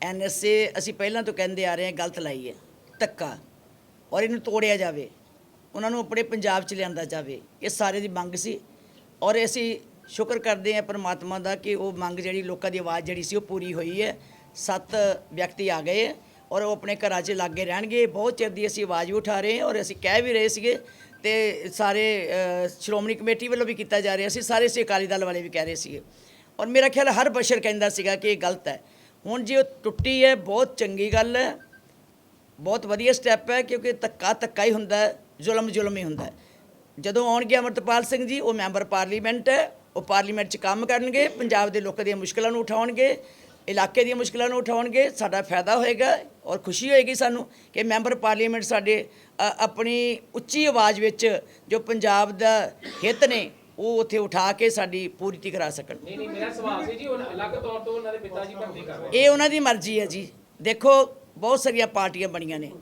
NSA ਅਸੀਂ ਪਹਿਲਾਂ ਤੋਂ ਕਹਿੰਦੇ ਆ ਰਹੇ ਹਾਂ, ਗਲਤ ਲਾਈ ਹੈ, ਧੱਕਾ। ਔਰ ਇਹਨੂੰ ਤੋੜਿਆ ਜਾਵੇ, ਉਹਨਾਂ ਨੂੰ ਆਪਣੇ ਪੰਜਾਬ 'ਚ ਲਿਆਂਦਾ ਜਾਵੇ, ਇਹ ਸਾਰੇ ਦੀ ਮੰਗ ਸੀ। ਔਰ ਅਸੀਂ ਸ਼ੁਕਰ ਕਰਦੇ ਹਾਂ ਪਰਮਾਤਮਾ ਦਾ ਕਿ ਉਹ ਮੰਗ ਜਿਹੜੀ ਲੋਕਾਂ ਦੀ ਆਵਾਜ਼ ਜਿਹੜੀ ਸੀ, ਉਹ ਪੂਰੀ ਹੋਈ ਹੈ। ਸੱਤ ਵਿਅਕਤੀ ਆ ਗਏ ਔਰ ਉਹ ਆਪਣੇ ਘਰਾਂ 'ਚ ਲਾਗੇ ਰਹਿਣਗੇ। ਬਹੁਤ ਚਿਰ ਦੀ ਅਸੀਂ ਆਵਾਜ਼ ਵੀ ਉਠਾ ਰਹੇ ਹਾਂ ਔਰ ਅਸੀਂ ਕਹਿ ਵੀ ਰਹੇ ਸੀਗੇ ਤੇ ਸਾਰੇ ਸ਼੍ਰੋਮਣੀ ਕਮੇਟੀ ਵੱਲੋਂ ਵੀ ਕੀਤਾ ਜਾ ਰਿਹਾ ਸੀ। ਸਾਰੇ ਸੀ ਅਕਾਲੀ ਦਲ ਵਾਲੇ ਵੀ ਕਹਿ ਰਹੇ ਸੀਗੇ। ਔਰ ਮੇਰਾ ਖਿਆਲ ਹਰ ਬਸ਼ਰ ਕਹਿੰਦਾ ਸੀਗਾ ਕਿ ਇਹ ਗਲਤ ਹੈ। ਹੁਣ ਜੇ ਉਹ ਟੁੱਟੀ ਹੈ, ਬਹੁਤ ਚੰਗੀ ਗੱਲ ਹੈ। ਬਹੁਤ ਵਧੀਆ ਸਟੈਪ ਹੈ, ਕਿਉਂਕਿ ਧੱਕਾ ਧੱਕਾ ਹੀ ਹੁੰਦਾ ਹੈ, ਜ਼ੁਲਮ ਜ਼ੁਲਮ ਹੀ ਹੁੰਦਾ ਹੈ। ਜਦੋਂ ਆਉਣਗੇ ਅਮਰਤਪਾਲ ਸਿੰਘ ਜੀ, ਉਹ ਮੈਂਬਰ ਪਾਰਲੀਮੈਂਟ ਹੈ, ਉਹ ਪਾਰਲੀਮੈਂਟ 'ਚ ਕੰਮ ਕਰਨਗੇ, ਪੰਜਾਬ ਦੇ ਲੋਕਾਂ ਦੀਆਂ ਮੁਸ਼ਕਲਾਂ ਨੂੰ ਉਠਾਉਣਗੇ, ਇਲਾਕੇ ਦੀਆਂ ਮੁਸ਼ਕਲਾਂ ਨੂੰ ਉਠਾਉਣਗੇ, ਸਾਡਾ ਫਾਇਦਾ ਹੋਏਗਾ ਔਰ ਖੁਸ਼ੀ ਹੋਏਗੀ ਸਾਨੂੰ ਕਿ ਮੈਂਬਰ ਪਾਰਲੀਮੈਂਟ ਸਾਡੇ ਆਪਣੀ ਉੱਚੀ ਆਵਾਜ਼ ਵਿੱਚ ਜੋ ਪੰਜਾਬ ਦਾ ਹਿੱਤ ਨੇ ਉਹ ਉੱਥੇ ਉਠਾ ਕੇ ਸਾਡੀ ਪੂਰਤੀ ਕਰਾ ਸਕਣ। ਨਹੀਂ ਨਹੀਂ ਮੇਰਾ ਸਵਾਲ ਸੀ ਜੀ ਉਹ ਅਲੱਗ ਤੌਰ ਤੋਂ ਉਹਨਾਂ ਦੇ ਪਿਤਾ ਜੀ ਭਰਤੀ ਕਰ ਰਹੇ ਇਹ ਉਹਨਾਂ ਦੀ ਮਰਜ਼ੀ ਹੈ ਜੀ। ਦੇਖੋ ਬਹੁਤ ਸਾਰੀਆਂ ਪਾਰਟੀਆਂ ਬਣੀਆਂ ਨੇ।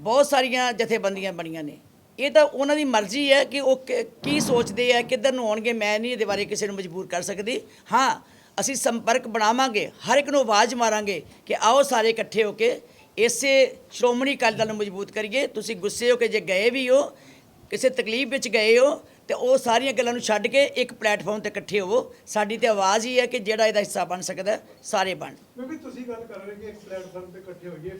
ਬਹੁਤ ਸਾਰੀਆਂ ਜਥੇਬੰਦੀਆਂ ਬਣੀਆਂ ਨੇ। ਇਹ ਤਾਂ ਉਹਨਾਂ ਦੀ ਮਰਜ਼ੀ ਹੈ ਕਿ ਉਹ ਕਿ- ਕੀ ਸੋਚਦੇ ਆ ਕਿੱਧਰ ਨੂੰ ਆਉਣਗੇ। ਮੈਂ ਨਹੀਂ ਇਹਦੇ ਬਾਰੇ ਕਿਸੇ ਨੂੰ ਮਜਬੂਰ ਕਰ ਸਕਦੀ। ਹਾਂ ਅਸੀਂ ਸੰਪਰਕ ਬਣਾਵਾਂਗੇ ਹਰ ਇੱਕ ਨੂੰ ਆਵਾਜ਼ ਮਾਰਾਂਗੇ ਕਿ ਆਓ ਸਾਰੇ ਇਕੱਠੇ ਹੋ ਕੇ ਇਸੇ ਸ਼੍ਰੋਮਣੀ ਅਕਾਲੀ ਦਲ ਨੂੰ ਮਜ਼ਬੂਤ ਕਰੀਏ। ਤੁਸੀਂ ਗੁੱਸੇ ਹੋ ਕੇ ਜੇ ਗਏ ਵੀ ਹੋ ਕਿਸੇ ਤਕਲੀਫ ਵਿੱਚ ਗਏ ਹੋ ਤੇ ਉਹ ਸਾਰੀਆਂ ਗੱਲਾਂ ਨੂੰ ਛੱਡ ਕੇ ਇੱਕ ਪਲੇਟਫਾਰਮ ਤੇ ਇਕੱਠੇ ਹੋਵੋ। ਸਾਡੀ ਤੇ ਆਵਾਜ਼ ਹੀ ਹੈ ਕਿ ਜਿਹੜਾ ਇਹਦਾ ਹਿੱਸਾ ਬਣ ਸਕਦਾ ਸਾਰੇ ਬਣ। ਕਿਉਂਕਿ ਤੁਸੀਂ ਗੱਲ ਕਰ ਰਹੇ ਕਿ ਇੱਕ ਪਲੇਟਫਾਰਮ ਤੇ ਇਕੱਠੇ ਹੋਈਏ।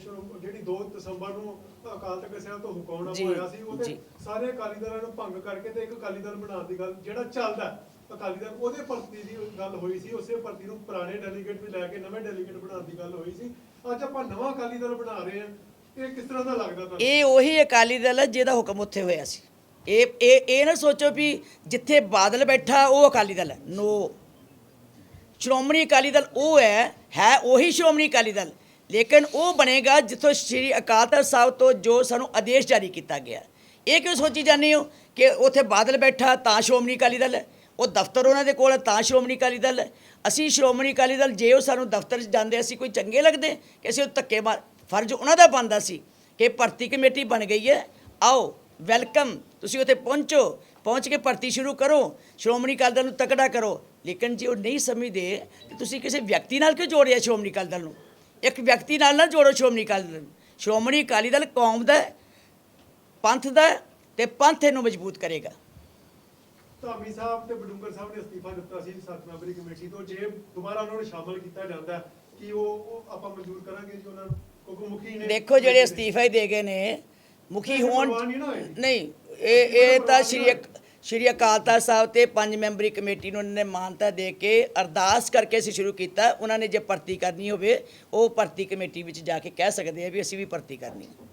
ਜਿਹੜੀ 2 ਦਸੰਬਰ ਨੂੰ ਅਕਾਲ ਤਖਤ ਸਾਹਿਬ ਤੋਂ ਹੁਕਮਨਾਮਾ ਜੀ, ਹੋਇਆ ਸੀ ਉਹਦੇ। ਸਾਰੇ ਅਕਾਲੀ ਦਲਾਂ ਨੂੰ ਭੰਗ ਕਰਕੇ ਤੇ ਇੱਕ ਅਕਾਲੀ ਦਲ ਬਣਾਉਣ ਦੀ ਗੱਲ ਜਿਹੜਾ ਚੱਲਦਾ ਅਕਾਲੀ ਦਲ ਉਹਦੇ ਭਰਤੀ ਦੀ ਗੱਲ ਹੋਈ ਸੀ ਉਸੇ ਭਰਤੀ ਨੂੰ ਪੁਰਾਣੇ ਡੈਲੀਗੇਟ ਵੀ ਲੈ ਕੇ ਨਵੇਂ ਡੈਲੀਗੇਟ ਬਣਾਉਣ ਦੀ ਗੱਲ ਹੋਈ ਸੀ। ਅੱਜ ਆਪਾਂ ਨਵਾਂ ਅਕਾਲੀ ਦਲ ਬਣਾ ਰਹੇ ਹਾਂ। ਇਹ ਕਿਸ ਤਰ੍ਹਾਂ ਦਾ ਲੱਗਦਾ ਤੁਹਾਨੂੰ? ਇਹ ਉਹੀ ਅਕਾਲੀ ਦਲ ਹੈ ਜਿਹਦਾ ਹੁਕਮ ਉੱਥੇ ਹੋਇਆ ਸੀ। ਇਹ ਇਹ ਇਹ ਨਾ ਸੋਚੋ ਵੀ ਜਿੱਥੇ ਬਾਦਲ ਬੈਠਾ, ਉਹ ਅਕਾਲੀ ਦਲ ਹੈ। ਨੋ ਸ਼੍ਰੋਮਣੀ ਅਕਾਲੀ ਦਲ ਉਹ ਹੈ ਹੈ ਉਹੀ ਸ਼੍ਰੋਮਣੀ ਅਕਾਲੀ ਦਲ। ਲੇਕਿਨ ਉਹ ਬਣੇਗਾ ਜਿੱਥੋਂ ਸ੍ਰੀ ਅਕਾਲ ਤਖਤ ਸਾਹਿਬ ਤੋਂ ਜੋ ਸਾਨੂੰ ਆਦੇਸ਼ ਜਾਰੀ ਕੀਤਾ ਗਿਆ। ਇਹ ਕਿਉਂ ਸੋਚੀ ਜਾਂਦੇ ਹੋ ਕਿ ਉੱਥੇ ਬਾਦਲ ਬੈਠਾ ਤਾਂ ਸ਼੍ਰੋਮਣੀ ਅਕਾਲੀ ਦਲ ਹੈ? ਉਹ ਦਫ਼ਤਰ ਉਹਨਾਂ ਦੇ ਕੋਲ ਤਾਂ ਸ਼੍ਰੋਮਣੀ ਅਕਾਲੀ ਦਲ ਹੈ। ਅਸੀਂ ਸ਼੍ਰੋਮਣੀ ਅਕਾਲੀ ਦਲ, ਜੇ ਉਹ ਸਾਨੂੰ ਦਫ਼ਤਰ 'ਚ ਜਾਂਦੇ, ਅਸੀਂ ਕੋਈ ਚੰਗੇ ਲੱਗਦੇ ਕਿ ਅਸੀਂ ਉਹ ਧੱਕੇ ਮਾਰ, ਫਰਜ਼ ਉਹਨਾਂ ਦਾ ਬਣਦਾ ਸੀ ਕਿ ਭਰਤੀ ਕਮੇਟੀ ਬਣ ਗਈ ਹੈ। ਆਓ ਵੈਲਕਮ ਤੁਸੀਂ ਉੱਥੇ ਪਹੁੰਚੋ ਪਹੁੰਚ ਕੇ ਭਰਤੀ ਸ਼ੁਰੂ ਕਰੋ ਸ਼੍ਰੋਮਣੀ ਅਕਾਲੀ ਦਲ ਨੂੰ ਤਕੜਾ ਕਰੋ। ਲੇਕਿਨ ਜੇ ਉਹ ਨਹੀਂ ਸਮਝਦੇ ਤੇ ਤੁਸੀਂ ਕਿਸੇ ਵਿਅਕਤੀ ਨਾਲ ਕਿਉਂ ਜੋੜਿਆ ਸ਼੍ਰੋਮਣੀ ਅਕਾਲੀ ਦਲ ਨੂੰ? ਇੱਕ ਵਿਅਕਤੀ ਨਾਲ ਨਾ ਜੋੜੋ ਸ਼੍ਰੋਮਣੀ ਅਕਾਲੀ ਦਲ ਸ਼੍ਰੋਮਣੀ ਅਕਾਲੀ ਦਲ ਕੌਮ ਦਾ ਹੈ, ਪੰਥ ਦਾ ਹੈ ਤੇ ਪੰਥ ਇਹਨੂੰ ਮਜ਼ਬੂਤ ਕਰੇਗਾ। ਧਾਮੀ ਸਾਹਿਬ ਤੇ ਬਡੂੰਗਰ ਸਾਹਿਬ ਨੇ ਅਸਤੀਫਾ ਦਿੱਤਾ ਸੀ ਸੱਤ ਮੈਂਬਰੀ ਕਮੇਟੀ ਤੋਂ। ਜੇ ਦੁਬਾਰਾ ਉਹਨਾਂ ਨੂੰ ਸ਼ਾਮਲ ਕੀਤਾ ਜਾਂਦਾ ਹੈ, ਕੀ ਉਹ ਆਪਾਂ ਮਨਜ਼ੂਰ ਕਰਾਂਗੇ ਜੀ ਉਹਨਾਂ ਨੂੰ? ਕਿਉਂਕਿ ਮੁਖੀ ਨੇ? ਦੇਖੋ ਜਿਹੜੇ ਅਸਤੀਫੇ ਦੇ ਗਏ ਨੇ ਮੁਖੀ ਹੋਣ ਨਹੀਂ ਇਹ ਇਹ ਤਾਂ ਸ਼੍ਰੀ ਅਕ- ਸ਼੍ਰੀ ਅਕਾਲ ਤਖਤ ਸਾਹਿਬ ਤੇ ਪੰਜ ਮੈਂਬਰੀ ਕਮੇਟੀ ਨੂੰ ਉਹਨਾਂ ਨੇ ਮਾਨਤਾ ਦੇ ਕੇ ਅਰਦਾਸ ਕਰਕੇ ਅਸੀਂ ਸ਼ੁਰੂ ਕੀਤਾ। ਉਹਨਾਂ ਨੇ ਜੇ ਭਰਤੀ ਕਰਨੀ ਹੋਵੇ ਉਹ ਭਰਤੀ ਕਮੇਟੀ ਵਿੱਚ ਜਾ ਕੇ ਕਹਿ ਸਕਦੇ ਆ ਵੀ ਅਸੀਂ ਵੀ ਭਰਤੀ ਕਰਨੀ ਹੈ।